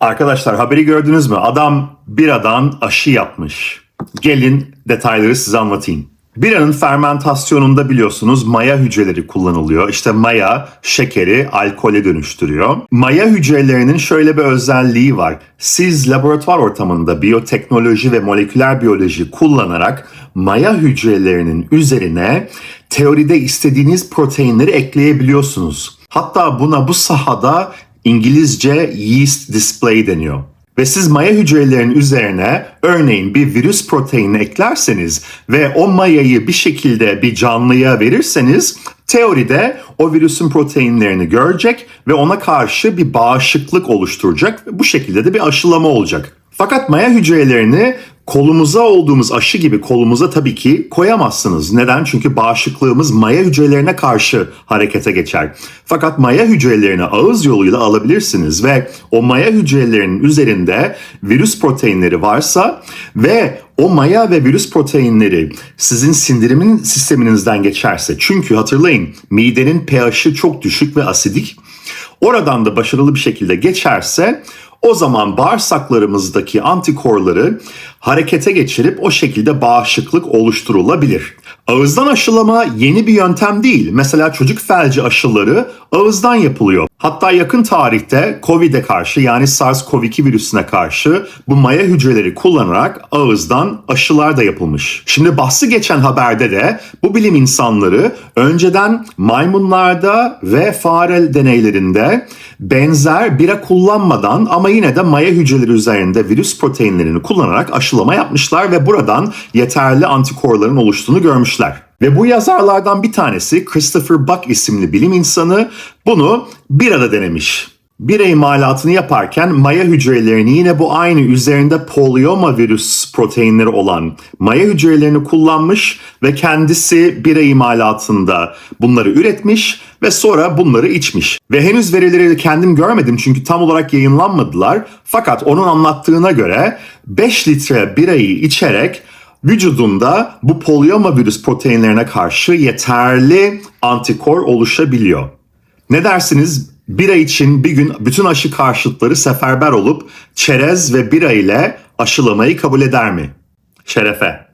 Arkadaşlar haberi gördünüz mü? Adam biradan aşı yapmış. Gelin detayları size anlatayım. Biranın fermentasyonunda biliyorsunuz maya hücreleri kullanılıyor. İşte maya şekeri alkole dönüştürüyor. Maya hücrelerinin şöyle bir özelliği var. Siz laboratuvar ortamında biyoteknoloji ve moleküler biyoloji kullanarak maya hücrelerinin üzerine teoride istediğiniz proteinleri ekleyebiliyorsunuz. Hatta buna bu sahada İngilizce yeast display deniyor. Ve siz maya hücrelerinin üzerine örneğin bir virüs proteini eklerseniz ve o mayayı bir şekilde bir canlıya verirseniz teoride o virüsün proteinlerini görecek ve ona karşı bir bağışıklık oluşturacak ve bu şekilde de bir aşılama olacak. Fakat maya hücrelerini kolumuza olduğumuz aşı gibi kolumuza tabii ki koyamazsınız. Neden? Çünkü bağışıklığımız maya hücrelerine karşı harekete geçer. Fakat maya hücrelerini ağız yoluyla alabilirsiniz ve o maya hücrelerinin üzerinde virüs proteinleri varsa ve o maya ve virüs proteinleri sizin sindirimin sisteminizden geçerse çünkü hatırlayın midenin pH'i çok düşük ve asidik. Oradan da başarılı bir şekilde geçerse o zaman bağırsaklarımızdaki antikorları harekete geçirip o şekilde bağışıklık oluşturulabilir. Ağızdan aşılama yeni bir yöntem değil. Mesela çocuk felci aşıları ağızdan yapılıyor. Hatta yakın tarihte Covid'e karşı yani SARS-CoV-2 virüsüne karşı bu maya hücreleri kullanarak ağızdan aşılar da yapılmış. Şimdi bahsi geçen haberde de bu bilim insanları önceden maymunlarda ve fare deneylerinde benzer bira kullanmadan ama yine de maya hücreleri üzerinde virüs proteinlerini kullanarak aşılama yapmışlar ve buradan yeterli antikorların oluştuğunu görmüşler. Ve bu yazarlardan bir tanesi Christopher Buck isimli bilim insanı bunu birada denemiş. Bira imalatını yaparken maya hücrelerini yine bu aynı üzerinde polyoma virüs proteinleri olan maya hücrelerini kullanmış ve kendisi bira imalatında bunları üretmiş ve sonra bunları içmiş. Ve henüz verileri kendim görmedim çünkü tam olarak yayınlanmadılar. Fakat onun anlattığına göre 5 litre birayı içerek vücudunda bu polyoma virüs proteinlerine karşı yeterli antikor oluşabiliyor. Ne dersiniz? Bira için bir gün bütün aşı karşıtları seferber olup çerez ve bira ile aşılamayı kabul eder mi? Şerefe.